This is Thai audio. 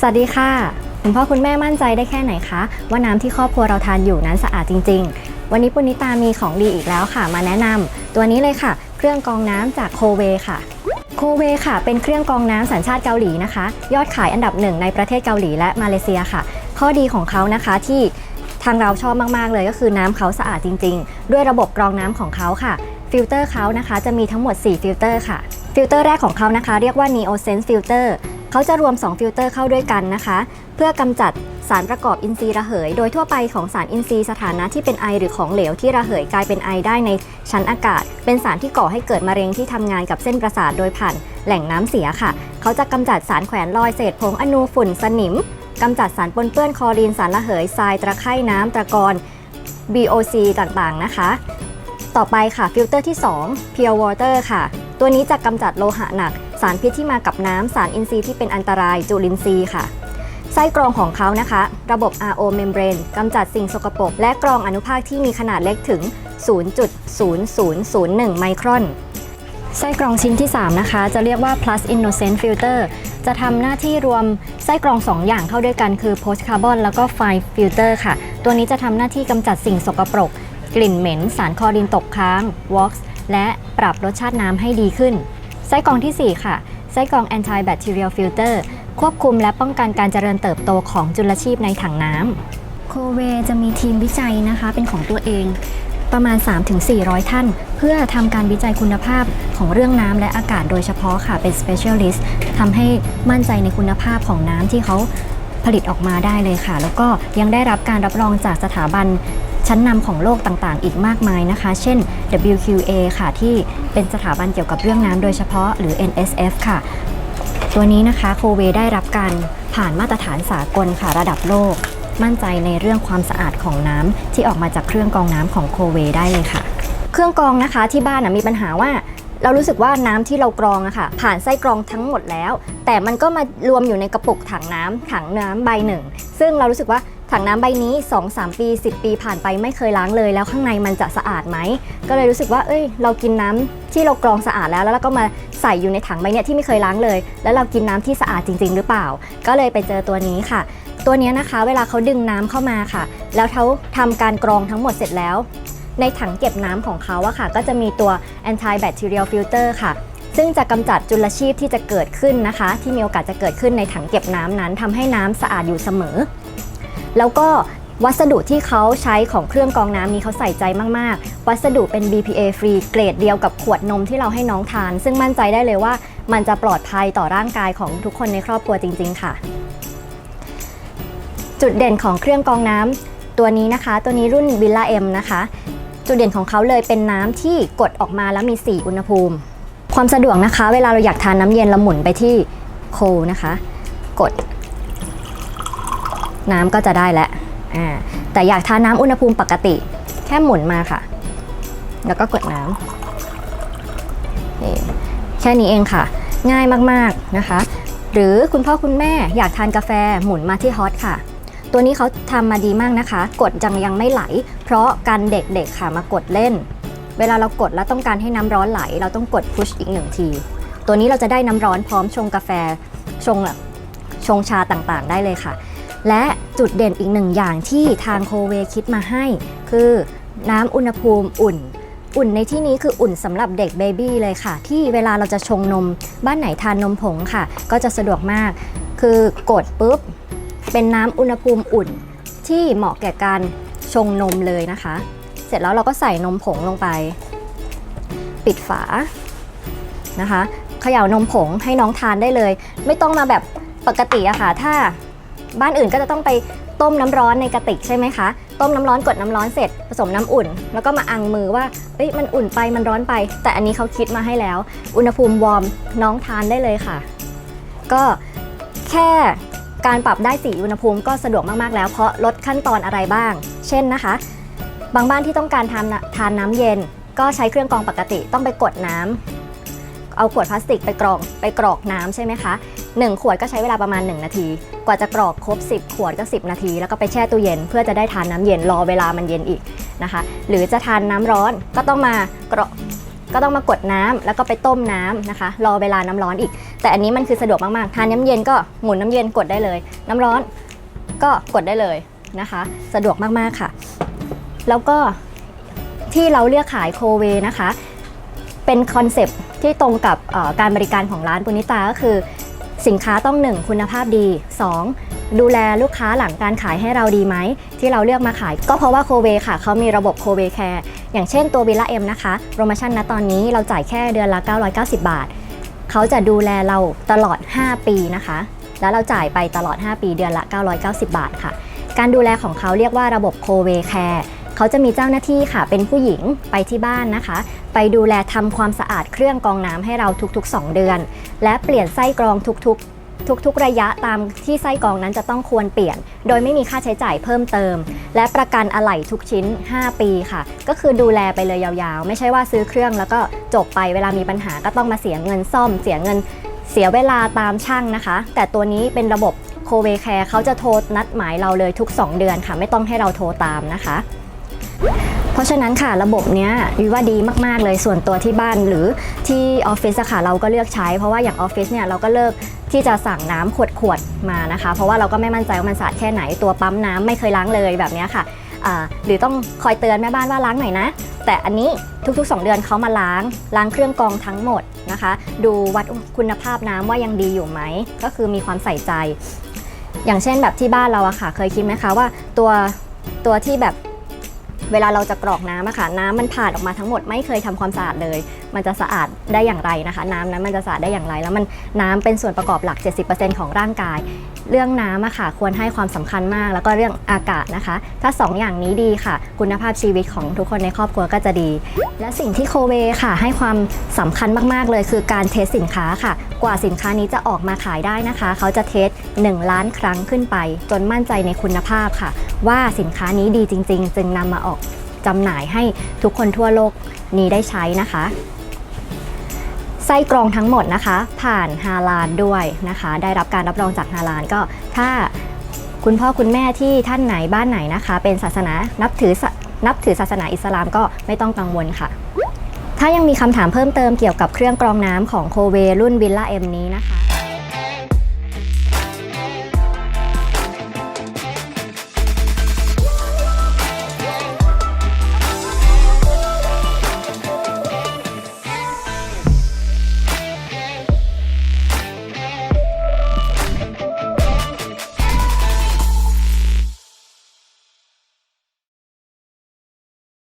สวัสดีค่ะ คุณพ่อคุณแม่มั่นใจได้แค่ไหนคะ ว่าน้ำที่ครอบครัวเราทานอยู่นั้นสะอาดจริง ๆ วันนี้ปุณิตามีของดีอีกแล้วค่ะ มาแนะนำตัวนี้เลยค่ะ เครื่องกรองน้ำจากโคเวค่ะโคเวค่ะ เป็นเครื่องกรองน้ำสัญชาติเกาหลีนะคะ ยอดขายอันดับหนึ่งในประเทศเกาหลีและมาเลเซียค่ะ ข้อดีของเขานะคะที่ทางเราชอบมากๆเลยก็คือน้ำเขาสะอาดจริง ๆ ด้วยระบบกรองน้ำของเขาค่ะฟิลเตอร์เขานะคะจะมีทั้งหมด 4 ฟิลเตอร์ค่ะฟิลเตอร์แรกของเขานะคะ เรียกว่า Neo Sense Filter เขาจะรวม 2 ฟิลเตอร์เข้าด้วยกันนะคะ เพื่อกำจัดสารประกอบอินทรีย์ระเหย โดยทั่วไปของสารอินทรีย์สถานะที่เป็นไอหรือของเหลวที่ระเหยกลายเป็นไอได้ในชั้นอากาศ เป็นสารที่ก่อให้เกิดมะเร็งที่ทำงานกับเส้นประสาทโดยผ่านแหล่งน้ำเสียค่ะ เขาจะกำจัดสารแขวนลอยเศษผงอนูฝุ่นสนิมกำจัดสารปนเปื้อนคลอรีนสารระเหยทรายตะไคร่น้ำตะกอน BOC ต่างๆนะคะ ต่อไปค่ะฟิลเตอร์ที่ 2 Pure Water ค่ะ ตัวนี้จะกำจัดโลหะหนัก สารพิษที่มากับน้ำสารอินทรีย์ที่เป็นอันตรายจุลินทรีย์ค่ะไส้กรองของเขานะคะ ระบบ RO membrane กำจัดสิ่งสกปรกและกรองอนุภาคที่มีขนาดเล็กถึง 0.0001 ไมครอน ไส้กรองชิ้นที่ 3 นะคะ จะเรียกว่า plus innocent filter จะทำหน้าที่รวมไส้กรอง 2 อย่างเข้าด้วยกันคือ post carbon แล้วก็ fine filter ค่ะ ตัวนี้จะทำหน้าที่กำจัดสิ่งสกปรก กลิ่นเหม็น สารคลอรินตกค้าง wax และปรับรสชาติน้ำให้ดีขึ้น ไส้กรองทีสี่ 4 ค่ะ ไส้กรอง anti bacterial filter ควบคุมและป้องกันการเจริญเติบโตของจุลชีพในถังน้ำโคเวจะมีทีมวิจัยนะคะ เป็นของตัวเองประมาณ 3-400 ท่าน เพื่อทำการวิจัยคุณภาพของเรื่องน้ำและอากาศโดยเฉพาะค่ะเป็น specialist ทำให้มั่นใจในคุณภาพของน้ำที่เขาผลิตออกมาได้เลยค่ะ แล้วก็ยังได้รับการรับรองจากสถาบัน ชั้นนำของโลกต่างๆ อีกมากมายนะคะ เช่น WQA ค่ะ ที่เป็นสถาบันเกี่ยวกับเรื่องน้ำโดยเฉพาะหรือ NSF ค่ะ ตัวนี้นะคะโคเวได้รับการผ่านมาตรฐานสากลค่ะระดับโลก มั่นใจในเรื่องความสะอาดของน้ำที่ออกมาจากเครื่องกรองน้ำของโคเวได้เลยค่ะ เครื่องกรองนะคะที่บ้านนะมีปัญหาว่าเรารู้สึกว่าน้ำที่เรากรองอะค่ะ ผ่านไส้กรองทั้งหมดแล้ว แต่มันก็มารวมอยู่ในกระปุกถังน้ำถังน้ำใบหนึ่ง ซึ่งเรารู้สึกว่า ถังน้ำใบนี้ 2-3 ปี 10 ปีผ่านไปไม่เคยล้างเลย แล้วข้างในมันจะสะอาดไหม ก็เลยรู้สึกว่า เอ้ย เรากินน้ำที่เรากรองสะอาดแล้ว แล้วเราก็มาใส่อยู่ในถังใบเนี้ยที่ไม่เคยล้างเลย แล้วเรากินน้ำที่สะอาดจริง ๆ หรือเปล่า ก็เลยไปเจอตัวนี้ค่ะ ตัวนี้นะคะเวลาเขาดึงน้ำเข้ามาค่ะ แล้วเขาทำการกรองทั้งหมดเสร็จแล้ว ในถังเก็บน้ำของเขาอะค่ะ ก็จะมีตัว anti bacterial filter ค่ะซึ่งจะกำจัดจุลชีพที่จะเกิดขึ้นนะคะ ที่มีโอกาสจะเกิดขึ้นในถังเก็บน้ำนั้นทำให้น้ำสะอาดอยู่เสมอ แล้วก็วัสดุที่เขาใช้ของเครื่องกรองน้ำนี้เขาใส่ใจมาก ๆ วัสดุเป็น BPA ฟรีเกรดเดียวกับขวดนมที่เราให้น้องทาน ซึ่งมั่นใจได้เลยว่ามันจะปลอดภัยต่อร่างกายของทุกคนในครอบครัวจริง ๆ ค่ะ จุดเด่นของเครื่องกรองน้ำตัวนี้นะคะ ตัวนี้รุ่น Villa M นะคะ จุดเด่นของเขาเลยเป็นน้ำที่กดออกมาแล้วมี 4 อุณหภูมิ ความสะดวกนะคะ เวลาเราอยากทานน้ำเย็นเราหมุนไปที่โคนะคะ กด น้ำก็จะได้แล้วอ่าแต่อยากทานน้ำอุณหภูมิปกติ แค่หมุนมาค่ะ แล้วก็กดน้ำแค่นี้เองค่ะ ง่ายมากๆนะคะ หรือคุณพ่อคุณแม่อยากทานกาแฟหมุนมาที่ฮอตค่ะ ตัวนี้เขาทำมาดีมากนะคะ กดยังยังไม่ไหล เพราะการเด็กๆค่ะมากดเล่น เวลาเรากดแล้วต้องการให้น้ำร้อนไหล เราต้องกดพุชอีกหนึ่งที ตัวนี้เราจะได้น้ำร้อนพร้อมชงกาแฟชงชงชาต่างๆ ได้เลยค่ะ และจุดเด่นอีกหนึ่งอย่างที่ทางโคเวคิดมาให้ คือน้ำอุณหภูมิอุ่น อุ่นในที่นี้คืออุ่นสำหรับเด็กเบบี้เลยค่ะ ที่เวลาเราจะชงนม บ้านไหนทานนมผงค่ะ ก็จะสะดวกมาก คือกดปุ๊บ เป็นน้ำอุณหภูมิอุ่น ที่เหมาะแก่การชงนมเลยนะคะ เสร็จแล้วเราก็ใส่นมผงลงไป ปิดฝานะคะเขย่านมผงให้น้องทานได้เลย ไม่ต้องมาแบบปกติอะค่ะ ถ้า บ้านอื่นก็จะต้องไปต้มน้ำร้อนในกระติกใช่ไหมคะ ต้มน้ำร้อนกดน้ำร้อนเสร็จ ผสมน้ำอุ่น แล้วก็มาอังมือว่าเอ้ยมันอุ่นไปมันร้อนไป แต่อันนี้เขาคิดมาให้แล้ว อุณหภูมิวอร์มน้องทานได้เลยค่ะ ก็แค่การปรับได้สีอุณหภูมิก็สะดวกมากๆแล้ว เพราะลดขั้นตอนอะไรบ้าง เช่นนะคะ บางบ้านที่ต้องการทานทานน้ำเย็น ก็ใช้เครื่องกรองปกติต้องไปกดน้ำ เอาขวดพลาสติกไปกรองไปกรอกน้ำใช่ไหมคะหนึ่งขวดก็ใช้เวลาประมาณ 1 นาที กว่าจะกรอกครบ 10 ขวดก็ 10 นาที แล้วก็ไปแช่ตู้เย็น เพื่อจะได้ทานน้ำเย็นรอเวลามันเย็นอีกนะคะ หรือจะทานน้ำร้อนก็ต้องมากรอกก็ต้องมากดน้ำแล้วก็ไปต้มน้ำนะคะ รอเวลาน้ำร้อนอีก แต่อันนี้มันคือสะดวกมาก ๆ ทานน้ำเย็นก็หมุนน้ำเย็นกดได้เลย น้ำร้อนก็กดได้เลยนะคะ สะดวกมาก ๆ ค่ะ แล้วก็ที่เราเลือกขายโคเวนะคะ เป็นคอนเซปที่ตรงกับการบริการของร้านปุนิตาก็คือ สินค้าต้อง 1 คุณภาพดี 2 ดูแลลูกค้าหลังการขายให้เราดีไหม ที่เราเลือกมาขาย ก็เพราะว่าโคเวค่ะ เขามีระบบโคเวแคร์อย่างเช่นตัววิลล่าเอ็มนะคะโปรโมชั่นณตอนนี้เราจ่ายแค่เดือนละ 990 บาท เขาจะดูแลเราตลอด 5 ปีนะคะ แล้วเราจ่ายไปตลอด 5 ปีเดือนละ 990 บาทค่ะ การดูแลของเขาเรียกว่าระบบโคเวแคร์ เขาจะมีเจ้าหน้าที่ค่ะ เป็นผู้หญิงไปที่บ้านนะคะ ไปดูแลทำความสะอาดเครื่องกรองน้ำให้เราทุกๆ 2 เดือน และเปลี่ยนไส้กรองทุกๆทุกๆ ระยะตามที่ไส้กรองนั้นจะต้องควรเปลี่ยน โดยไม่มีค่าใช้จ่ายเพิ่มเติม และประกันอะไหล่ทุกชิ้น 5 ปีค่ะ ก็คือดูแลไปเลยยาวๆ ไม่ใช่ว่าซื้อเครื่องแล้วก็จบไปเวลามีปัญหาก็ต้องมาเสียเงินซ่อม เสียเงินเสียเวลาตามช่างนะคะ แต่ตัวนี้เป็นระบบโคเวแคร์เขาจะโทรนัดหมายเราเลยทุก 2 เดือนค่ะ ไม่ต้องให้เราโทรตามนะคะ เพราะฉะนั้นค่ะระบบเนี้ยวิว่าดีมากๆเลยส่วนตัวที่บ้านหรือที่ออฟฟิศอะค่ะเราก็เลือกใช้ เพราะว่าอย่างออฟฟิศเนี่ยเราก็เลิกที่จะสั่งน้ำขวดๆมานะคะ เพราะว่าเราก็ไม่มั่นใจว่ามันสะอาดแค่ไหนตัวปั๊มน้ำไม่เคยล้างเลยแบบนี้ค่ะหรือต้องคอยเตือนแม่บ้านว่าล้างหน่อยนะ แต่อันนี้ทุกๆ 2 เดือนเขามาล้างล้างเครื่องกรองทั้งหมดนะคะ ดูวัดคุณภาพน้ำว่ายังดีอยู่ไหม ก็คือมีความใส่ใจ อย่างเช่นแบบที่บ้านเราอะค่ะ เคยคิดไหมคะว่าตัวตัวที่แบบ เวลาเราจะกรอกน้ำอะค่ะน้ำมันผ่านออกมาทั้งหมดไม่เคยทำความสะอาดเลย มันจะสะอาดได้อย่างไรนะคะ น้ำนั้นมันจะสะอาดได้อย่างไร แล้วมันน้ำเป็นส่วนประกอบหลัก 70%ของร่างกาย เรื่องน้ำอะค่ะควรให้ความสำคัญมาก แล้วก็เรื่องอากาศนะคะ ถ้า 2ออย่างนี้ดีค่ะ คุณภาพชีวิตของทุกคนในครอบครัวก็จะดี และสิ่งที่โคเวค่ะ ให้ความสำคัญมากๆเลย คือการเทสสินค้าค่ะ กว่าสินค้านี้จะออกมาขายได้นะคะ เขาจะเทส1ล้านครั้งขึ้นไป จนมั่นใจในคุณภาพค่ะว่าสินค้านี้ดีจริง ๆ จึงนำมาออกจำหน่ายให้ทุกคนทั่วโลกนี้ได้ใช้นะคะไส้กรองทั้งหมดนะคะ ผ่านฮาลาลด้วยนะคะ ได้รับการรับรองจากฮาลาลก็ถ้าคุณพ่อคุณแม่ที่ท่านไหนบ้านไหนนะคะ เป็นศาสนานับถือนับถือศาสนาอิสลามก็ไม่ต้องกังวลค่ะ ถ้ายังมีคำถามเพิ่มเติมเกี่ยวกับเครื่องกรองน้ำของโคเวรุ่นวิลล่าเอ็มนี้นะคะ